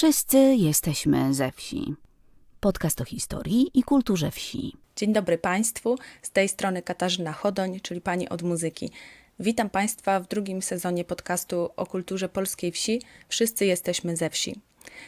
Wszyscy jesteśmy ze wsi. Podcast o historii i kulturze wsi. Dzień dobry Państwu, z tej strony Katarzyna Chodoń, czyli Pani od Muzyki. Witam Państwa w drugim sezonie podcastu o kulturze polskiej wsi. Wszyscy jesteśmy ze wsi.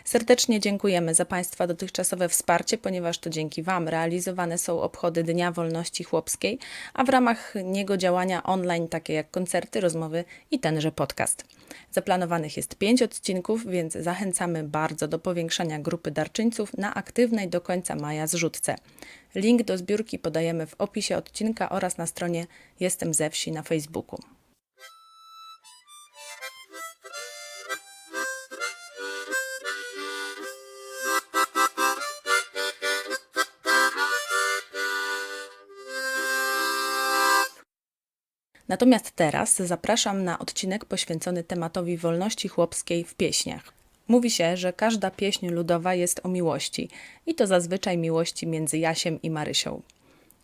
Serdecznie dziękujemy za Państwa dotychczasowe wsparcie, ponieważ to dzięki Wam realizowane są obchody Dnia Wolności Chłopskiej, a w ramach niego działania online, takie jak koncerty, rozmowy i tenże podcast. Zaplanowanych jest pięć odcinków, więc zachęcamy bardzo do powiększania grupy darczyńców na aktywnej do końca maja zrzutce. Link do zbiórki podajemy w opisie odcinka oraz na stronie Jestem ze wsi na Facebooku. Natomiast teraz zapraszam na odcinek poświęcony tematowi wolności chłopskiej w pieśniach. Mówi się, że każda pieśń ludowa jest o miłości i to zazwyczaj miłości między Jasiem i Marysią.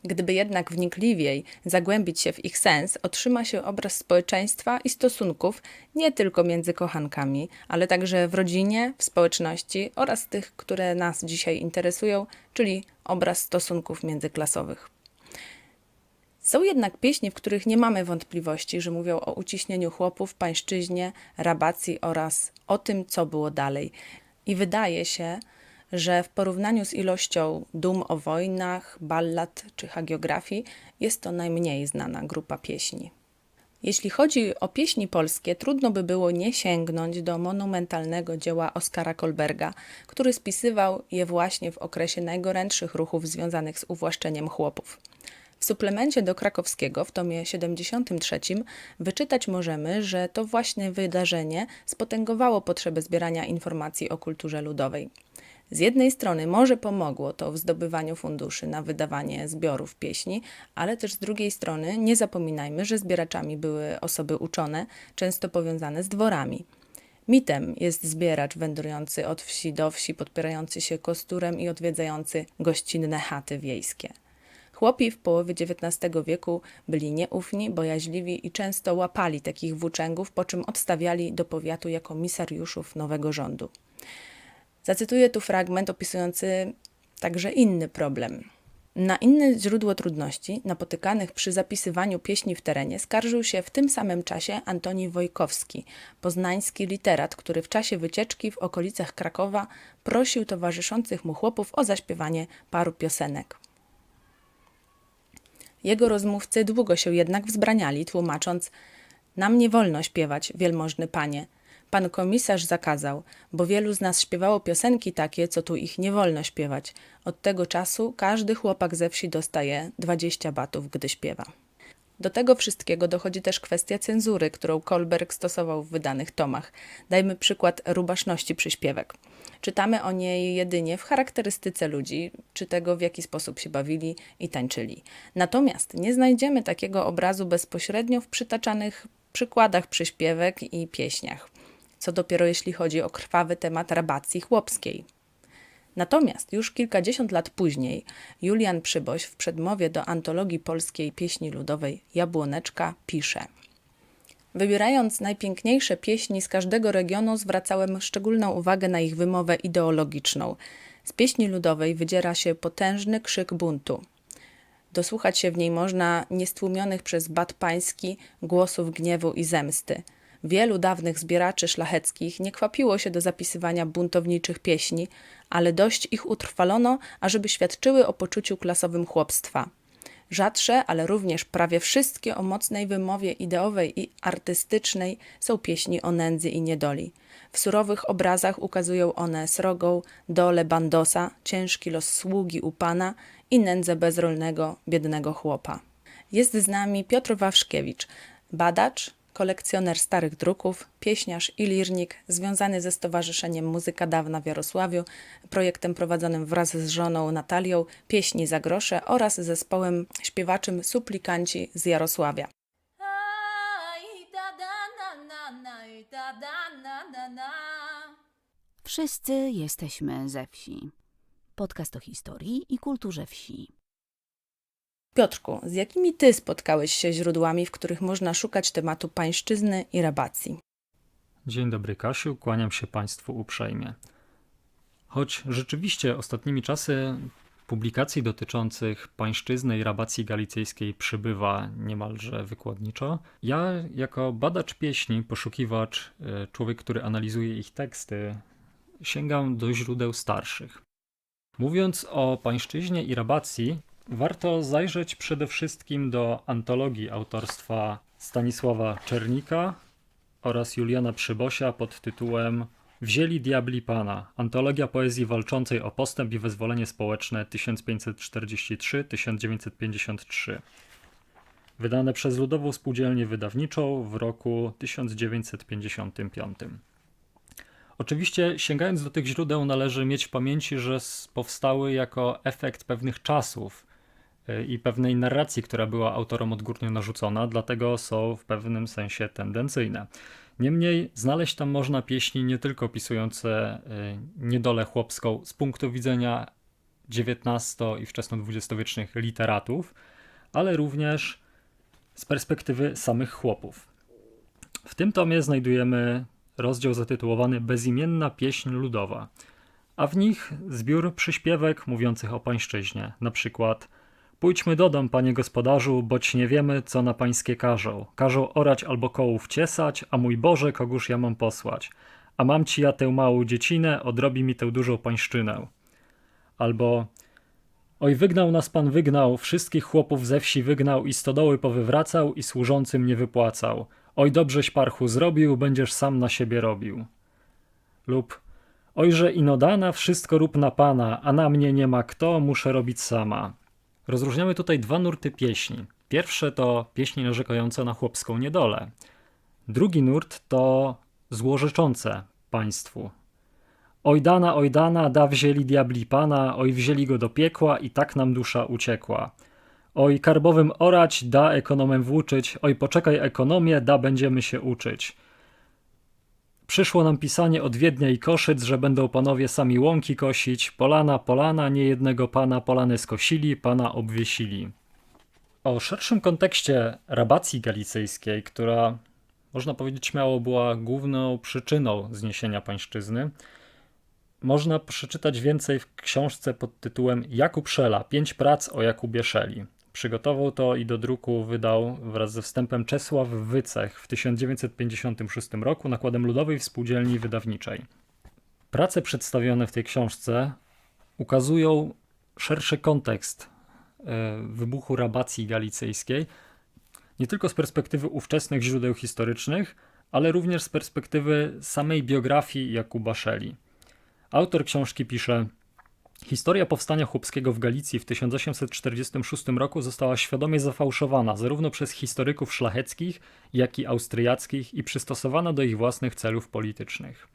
Gdyby jednak wnikliwiej zagłębić się w ich sens, otrzyma się obraz społeczeństwa i stosunków nie tylko między kochankami, ale także w rodzinie, w społeczności oraz tych, które nas dzisiaj interesują, czyli obraz stosunków międzyklasowych. Są jednak pieśni, w których nie mamy wątpliwości, że mówią o uciśnieniu chłopów, pańszczyźnie, rabacji oraz o tym, co było dalej. I wydaje się, że w porównaniu z ilością dum o wojnach, ballad czy hagiografii jest to najmniej znana grupa pieśni. Jeśli chodzi o pieśni polskie, trudno by było nie sięgnąć do monumentalnego dzieła Oskara Kolberga, który spisywał je właśnie w okresie najgorętszych ruchów związanych z uwłaszczeniem chłopów. W suplemencie do krakowskiego w tomie 73 wyczytać możemy, że to właśnie wydarzenie spotęgowało potrzebę zbierania informacji o kulturze ludowej. Z jednej strony może pomogło to w zdobywaniu funduszy na wydawanie zbiorów pieśni, ale też z drugiej strony nie zapominajmy, że zbieraczami były osoby uczone, często powiązane z dworami. Mitem jest zbieracz wędrujący od wsi do wsi, podpierający się kosturem i odwiedzający gościnne chaty wiejskie. Chłopi w połowie XIX wieku byli nieufni, bojaźliwi i często łapali takich włóczęgów, po czym odstawiali do powiatu jako misariuszów nowego rządu. Zacytuję tu fragment opisujący także inny problem. Na inne źródło trudności napotykanych przy zapisywaniu pieśni w terenie skarżył się w tym samym czasie Antoni Wojkowski, poznański literat, który w czasie wycieczki w okolicach Krakowa prosił towarzyszących mu chłopów o zaśpiewanie paru piosenek. Jego rozmówcy długo się jednak wzbraniali, tłumacząc: Nam nie wolno śpiewać, wielmożny panie. Pan komisarz zakazał, bo wielu z nas śpiewało piosenki takie, co tu ich nie wolno śpiewać. Od tego czasu każdy chłopak ze wsi dostaje 20 batów, gdy śpiewa. Do tego wszystkiego dochodzi też kwestia cenzury, którą Kolberg stosował w wydanych tomach. Dajmy przykład rubaszności przyśpiewek. Czytamy o niej jedynie w charakterystyce ludzi, czy tego, w jaki sposób się bawili i tańczyli. Natomiast nie znajdziemy takiego obrazu bezpośrednio w przytaczanych przykładach przyśpiewek i pieśniach. Co dopiero jeśli chodzi o krwawy temat rabacji chłopskiej. Natomiast już kilkadziesiąt lat później Julian Przyboś w przedmowie do antologii polskiej pieśni ludowej Jabłoneczka pisze – Wybierając najpiękniejsze pieśni z każdego regionu, zwracałem szczególną uwagę na ich wymowę ideologiczną. Z pieśni ludowej wydziera się potężny krzyk buntu. Dosłuchać się w niej można niestłumionych przez bat pański głosów gniewu i zemsty. Wielu dawnych zbieraczy szlacheckich nie kwapiło się do zapisywania buntowniczych pieśni, ale dość ich utrwalono, ażeby świadczyły o poczuciu klasowym chłopstwa. Rzadsze, ale również prawie wszystkie o mocnej wymowie ideowej i artystycznej są pieśni o nędzy i niedoli. W surowych obrazach ukazują one srogą dole bandosa, ciężki los sługi u pana i nędzę bezrolnego, biednego chłopa. Jest z nami Piotr Wawrzkiewicz, badacz, kolekcjoner starych druków, pieśniarz i lirnik związany ze Stowarzyszeniem Muzyka Dawna w Jarosławiu, projektem prowadzonym wraz z żoną Natalią Pieśni za grosze oraz zespołem śpiewaczym Suplikanci z Jarosławia. Wszyscy jesteśmy ze wsi. Podcast o historii i kulturze wsi. Piotrku, z jakimi ty spotkałeś się źródłami, w których można szukać tematu pańszczyzny i rabacji? Dzień dobry, Kasiu, kłaniam się Państwu uprzejmie. Choć rzeczywiście ostatnimi czasy publikacji dotyczących pańszczyzny i rabacji galicyjskiej przybywa niemalże wykładniczo. Ja, jako badacz pieśni, poszukiwacz, e, człowiek, który analizuje ich teksty, sięgam do źródeł starszych. Mówiąc o pańszczyźnie i rabacji, warto zajrzeć przede wszystkim do antologii autorstwa Stanisława Czernika oraz Juliana Przybosia pod tytułem Wzięli diabli pana. Antologia poezji walczącej o postęp i wyzwolenie społeczne 1543-1953. Wydane przez Ludową Spółdzielnię Wydawniczą w roku 1955. Oczywiście, sięgając do tych źródeł, należy mieć w pamięci, że powstały jako efekt pewnych czasów i pewnej narracji, która była autorom odgórnie narzucona, dlatego są w pewnym sensie tendencyjne. Niemniej znaleźć tam można pieśni nie tylko opisujące y, niedolę chłopską z punktu widzenia XIX i wczesno-dwudziestowiecznych literatów, ale również z perspektywy samych chłopów. W tym tomie znajdujemy rozdział zatytułowany Bezimienna pieśń ludowa, a w nich zbiór przyśpiewek mówiących o pańszczyźnie, na przykład Pójdźmy do dom, panie gospodarzu, boć nie wiemy, co na pańskie każą. Każą orać albo kołów ciesać, a mój Boże, kogóż ja mam posłać. A mam ci ja tę małą dziecinę, odrobi mi tę dużą pańszczynę. Albo Oj, wygnał nas pan, wygnał, wszystkich chłopów ze wsi wygnał i stodoły powywracał i służącym nie wypłacał. Oj, dobrześ parchu zrobił, będziesz sam na siebie robił. Lub Ojże inodana, wszystko rób na pana, a na mnie nie ma kto, muszę robić sama. Rozróżniamy tutaj dwa nurty pieśni. Pierwsze to pieśni narzekające na chłopską niedolę. Drugi nurt to złorzeczące państwu. Oj dana, oj dana, da wzięli diabli pana, oj wzięli go do piekła i tak nam dusza uciekła. Oj karbowym orać, da ekonomem włóczyć, oj poczekaj ekonomię, da będziemy się uczyć. Przyszło nam pisanie od Wiednia i Koszyc, że będą panowie sami łąki kosić. Polana, polana, nie jednego pana polany skosili, pana obwiesili. O szerszym kontekście rabacji galicyjskiej, która można powiedzieć śmiało była główną przyczyną zniesienia pańszczyzny, można przeczytać więcej w książce pod tytułem Jakub Szela, pięć prac o Jakubie Szeli. Przygotował to i do druku wydał wraz ze wstępem Czesław Wycech w 1956 roku nakładem Ludowej Współdzielni Wydawniczej. Prace przedstawione w tej książce ukazują szerszy kontekst e, wybuchu rabacji galicyjskiej, nie tylko z perspektywy ówczesnych źródeł historycznych, ale również z perspektywy samej biografii Jakuba Szeli. Autor książki pisze: Historia powstania chłopskiego w Galicji w 1846 roku została świadomie zafałszowana zarówno przez historyków szlacheckich, jak i austriackich i przystosowana do ich własnych celów politycznych.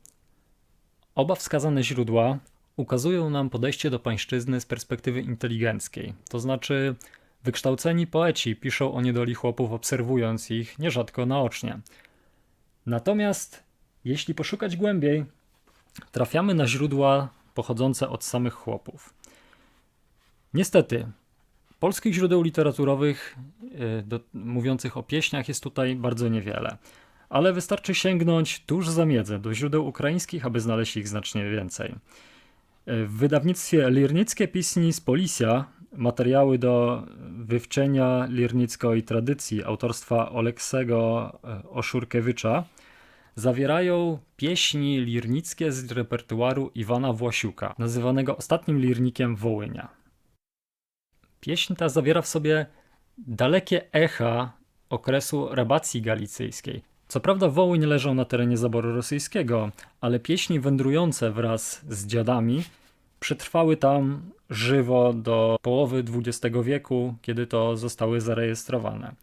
Oba wskazane źródła ukazują nam podejście do pańszczyzny z perspektywy inteligenckiej, to znaczy wykształceni poeci piszą o niedoli chłopów obserwując ich nierzadko naocznie. Natomiast jeśli poszukać głębiej, trafiamy na źródła pochodzące od samych chłopów. Niestety, polskich źródeł literaturowych y, do, mówiących o pieśniach jest tutaj bardzo niewiele, ale wystarczy sięgnąć tuż za miedzę do źródeł ukraińskich, aby znaleźć ich znacznie więcej. Y, w wydawnictwie Lirnickie Pisni z Policja materiały do wywczenia lirnickiej tradycji autorstwa Oleksego y, Oszurkiewicza zawierają pieśni lirnickie z repertuaru Iwana Własiuka, nazywanego ostatnim lirnikiem Wołynia. Pieśń ta zawiera w sobie dalekie echa okresu rabacji galicyjskiej. Co prawda Wołyń leżał na terenie zaboru rosyjskiego, ale pieśni wędrujące wraz z dziadami przetrwały tam żywo do połowy XX wieku, kiedy to zostały zarejestrowane.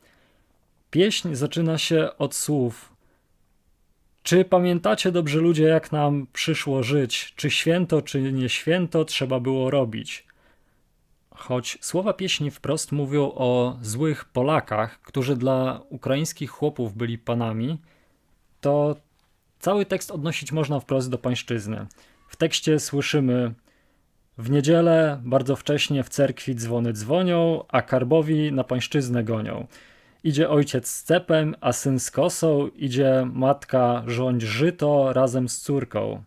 Pieśń zaczyna się od słów czy pamiętacie dobrze ludzie, jak nam przyszło żyć? Czy święto, czy nie święto trzeba było robić? Choć słowa pieśni wprost mówią o złych Polakach, którzy dla ukraińskich chłopów byli panami, to cały tekst odnosić można wprost do pańszczyzny. W tekście słyszymy w niedzielę bardzo wcześnie w cerkwi dzwony dzwonią, a karbowi na pańszczyznę gonią. Idzie ojciec z cepem, a syn z kosą, idzie matka rządź żyto razem z córką.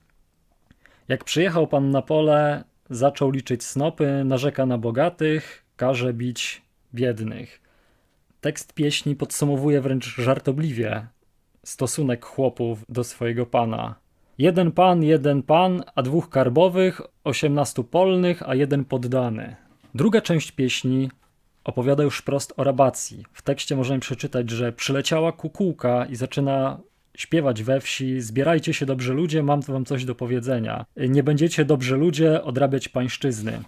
Jak przyjechał pan na pole, zaczął liczyć snopy, narzeka na bogatych, każe bić biednych. Tekst pieśni podsumowuje wręcz żartobliwie stosunek chłopów do swojego pana. Jeden pan, jeden pan, a dwóch karbowych, osiemnastu polnych, a jeden poddany. Druga część pieśni opowiada już wprost o rabacji. W tekście możemy przeczytać, że przyleciała kukułka i zaczyna śpiewać we wsi: Zbierajcie się dobrzy ludzie, mam wam coś do powiedzenia. Nie będziecie dobrzy ludzie odrabiać pańszczyzny.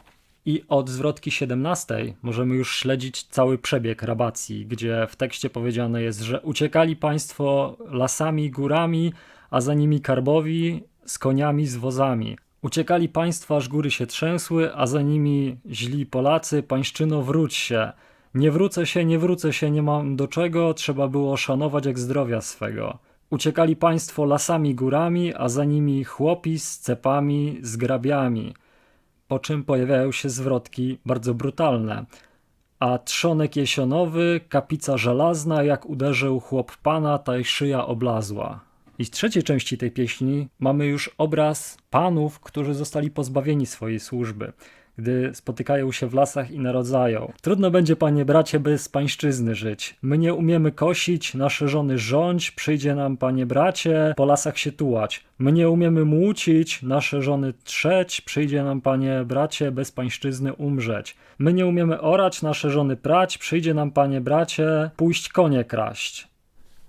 I od zwrotki 17 możemy już śledzić cały przebieg rabacji, gdzie w tekście powiedziane jest, że uciekali państwo lasami, górami, a za nimi karbowi z koniami, z wozami. Uciekali państwo, aż góry się trzęsły, a za nimi źli Polacy, pańszczyno wróć się. Nie wrócę się, nie wrócę się, nie mam do czego, trzeba było szanować jak zdrowia swego. Uciekali państwo lasami, górami, a za nimi chłopi z cepami, z grabiami. Po czym pojawiają się zwrotki bardzo brutalne. A trzonek jesionowy, kapica żelazna, jak uderzył chłop pana, taj szyja oblazła. I w trzeciej części tej pieśni mamy już obraz panów, którzy zostali pozbawieni swojej służby, gdy spotykają się w lasach i narodzają. Trudno będzie, panie bracie, bez pańszczyzny żyć. My nie umiemy kosić, nasze żony rządź, przyjdzie nam, panie bracie, po lasach się tułać. My nie umiemy młócić, nasze żony trzeć, przyjdzie nam, panie bracie, bez pańszczyzny umrzeć. My nie umiemy orać, nasze żony prać, przyjdzie nam, panie bracie, pójść konie kraść.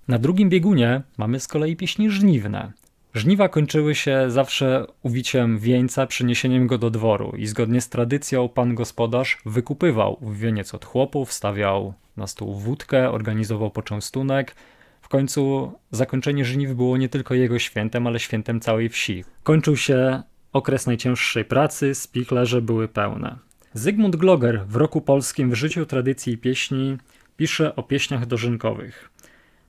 Na drugim biegunie mamy z kolei pieśni żniwne. Żniwa kończyły się zawsze uwiciem wieńca, przyniesieniem go do dworu i zgodnie z tradycją pan gospodarz wykupywał wieniec od chłopów, stawiał na stół wódkę, organizował poczęstunek. W końcu zakończenie żniw było nie tylko jego świętem, ale świętem całej wsi. Kończył się okres najcięższej pracy, spichlerze były pełne. Zygmunt Gloger w roku polskim w życiu tradycji i pieśni pisze o pieśniach dożynkowych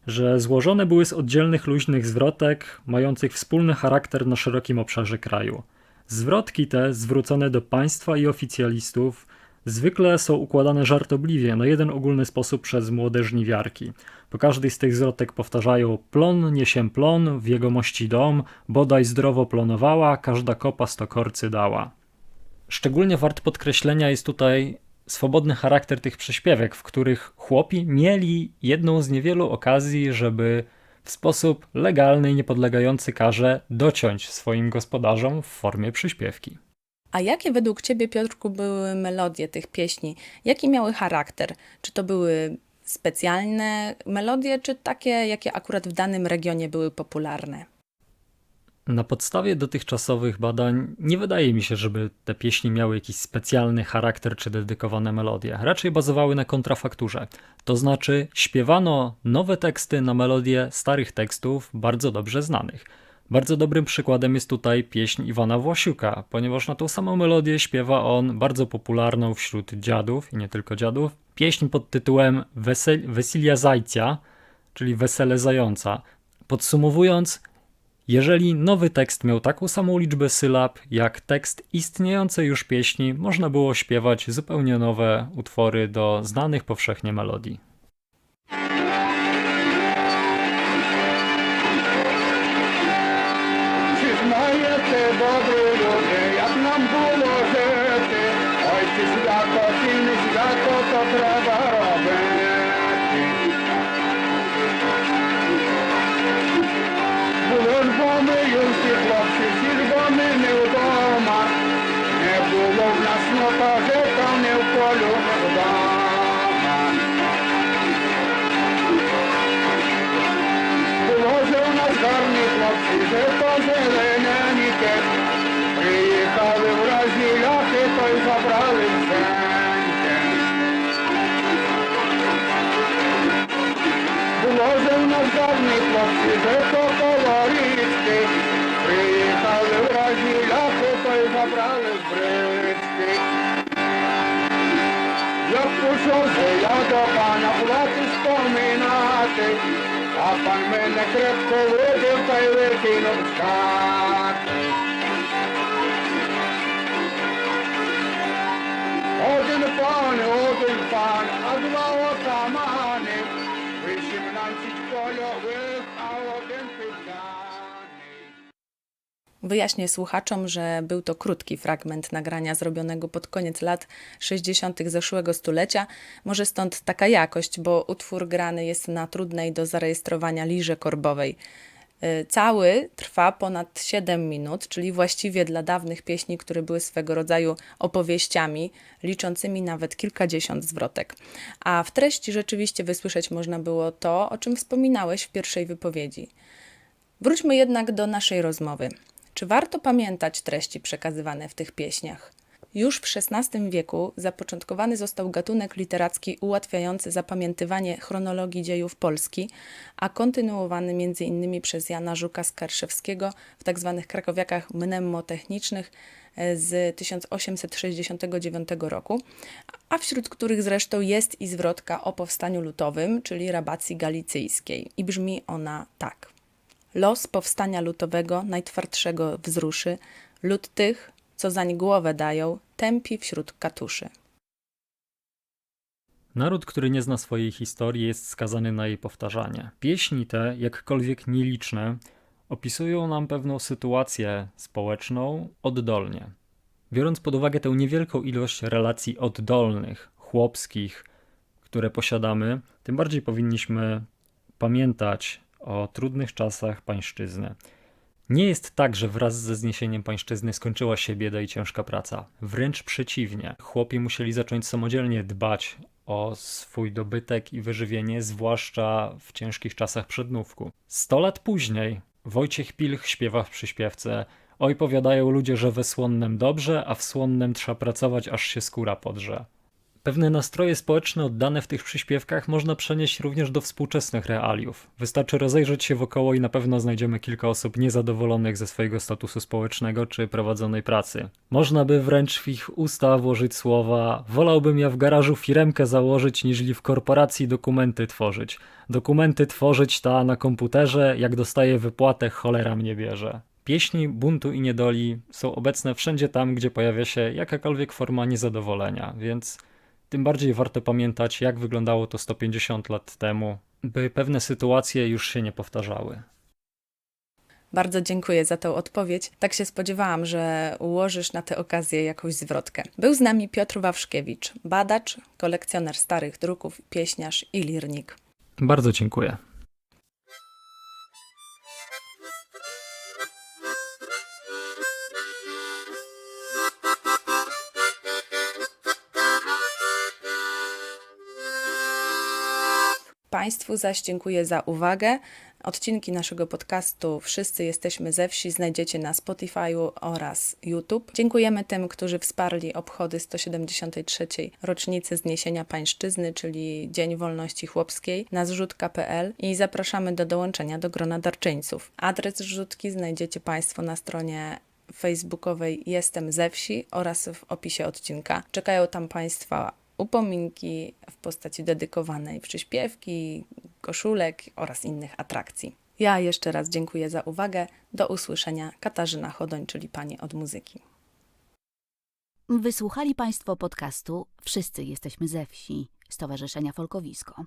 że złożone były z oddzielnych luźnych zwrotek, mających wspólny charakter na szerokim obszarze kraju. Zwrotki te, zwrócone do państwa i oficjalistów, zwykle są układane żartobliwie na jeden ogólny sposób przez młode żniwiarki. Po każdej z tych zwrotek powtarzają plon niesie plon, w jegomości dom, bodaj zdrowo plonowała, każda kopa sto korcy dała. Szczególnie wart podkreślenia jest tutaj swobodny charakter tych prześpiewek, w których chłopi mieli jedną z niewielu okazji, żeby w sposób legalny i niepodlegający karze dociąć swoim gospodarzom w formie przyśpiewki. A jakie według Ciebie, Piotrku, były melodie tych pieśni? Jaki miały charakter? Czy to były specjalne melodie, czy takie, jakie akurat w danym regionie były popularne? Na podstawie dotychczasowych badań nie wydaje mi się, żeby te pieśni miały jakiś specjalny charakter czy dedykowane melodie. Raczej bazowały na kontrafakturze. To znaczy, śpiewano nowe teksty na melodie starych tekstów bardzo dobrze znanych. Bardzo dobrym przykładem jest tutaj pieśń Iwana Własiuka, ponieważ na tą samą melodię śpiewa on bardzo popularną wśród dziadów i nie tylko dziadów pieśń pod tytułem Wesel Wesilia Zajcia, czyli Wesele Zająca. Podsumowując, jeżeli nowy tekst miał taką samą liczbę sylab jak tekst istniejącej już pieśni, można było śpiewać zupełnie nowe utwory do znanych powszechnie melodii. Як пішов же я до пана плати споминати, а пан мене крепко видів та й викинув з хати. Wyjaśnię słuchaczom, że był to krótki fragment nagrania zrobionego pod koniec lat 60. zeszłego stulecia. Może stąd taka jakość, bo utwór grany jest na trudnej do zarejestrowania lirze korbowej. Y, Cały trwa ponad 7 minut, czyli właściwie dla dawnych pieśni, które były swego rodzaju opowieściami, liczącymi nawet kilkadziesiąt zwrotek. A w treści rzeczywiście wysłyszeć można było to, o czym wspominałeś w pierwszej wypowiedzi. Wróćmy jednak do naszej rozmowy. Czy warto pamiętać treści przekazywane w tych pieśniach? Już w XVI wieku zapoczątkowany został gatunek literacki ułatwiający zapamiętywanie chronologii dziejów Polski, a kontynuowany m.in. przez Jana Żuka Skarszewskiego w tzw. krakowiakach mnemotechnicznych e, z 1869 roku, a wśród których zresztą jest i zwrotka o powstaniu lutowym, czyli rabacji galicyjskiej. I brzmi ona tak. Los powstania lutowego najtwardszego wzruszy, lud tych, co zań głowę dają, tępi wśród katuszy. Naród, który nie zna swojej historii, jest skazany na jej powtarzanie. Pieśni te, jakkolwiek nieliczne, opisują nam pewną sytuację społeczną oddolnie. Biorąc pod uwagę tę niewielką ilość relacji oddolnych, chłopskich, które posiadamy, tym bardziej powinniśmy pamiętać o trudnych czasach pańszczyzny. Nie jest tak, że wraz ze zniesieniem pańszczyzny skończyła się bieda i ciężka praca. Wręcz przeciwnie. Chłopi musieli zacząć samodzielnie dbać o swój dobytek i wyżywienie, zwłaszcza w ciężkich czasach przednówku. Sto lat później Wojciech Pilch śpiewa w przyśpiewce Oj powiadają ludzie, że we słonnem dobrze, a w słonnem trzeba pracować, aż się skóra podrze. Pewne nastroje społeczne oddane w tych przyśpiewkach można przenieść również do współczesnych realiów. Wystarczy rozejrzeć się wokoło i na pewno znajdziemy kilka osób niezadowolonych ze swojego statusu społecznego czy prowadzonej pracy. Można by wręcz w ich usta włożyć słowa: Wolałbym ja w garażu firemkę założyć, niźli w korporacji dokumenty tworzyć. Dokumenty tworzyć ta na komputerze, jak dostaję wypłatę, cholera mnie bierze. Pieśni buntu i niedoli są obecne wszędzie tam, gdzie pojawia się jakakolwiek forma niezadowolenia, więc tym bardziej warto pamiętać, jak wyglądało to 150 lat temu, by pewne sytuacje już się nie powtarzały. Bardzo dziękuję za tę odpowiedź. Tak się spodziewałam, że ułożysz na tę okazję jakąś zwrotkę. Był z nami Piotr Wawrzkiewicz, badacz, kolekcjoner starych druków, pieśniarz i lirnik. Bardzo dziękuję. Państwu zaś dziękuję za uwagę. Odcinki naszego podcastu Wszyscy jesteśmy ze wsi znajdziecie na Spotify'u oraz YouTube. Dziękujemy tym, którzy wsparli obchody 173. rocznicy zniesienia pańszczyzny, czyli Dzień Wolności Chłopskiej na zrzutka.pl i zapraszamy do dołączenia do grona darczyńców. Adres zrzutki znajdziecie Państwo na stronie facebookowej Jestem ze wsi oraz w opisie odcinka. Czekają tam Państwa upominki w postaci dedykowanej przyśpiewki, koszulek oraz innych atrakcji. Ja jeszcze raz dziękuję za uwagę. Do usłyszenia. Katarzyna Chodoń, czyli Pani od muzyki. Wysłuchali Państwo podcastu Wszyscy jesteśmy ze wsi Stowarzyszenia Folkowisko.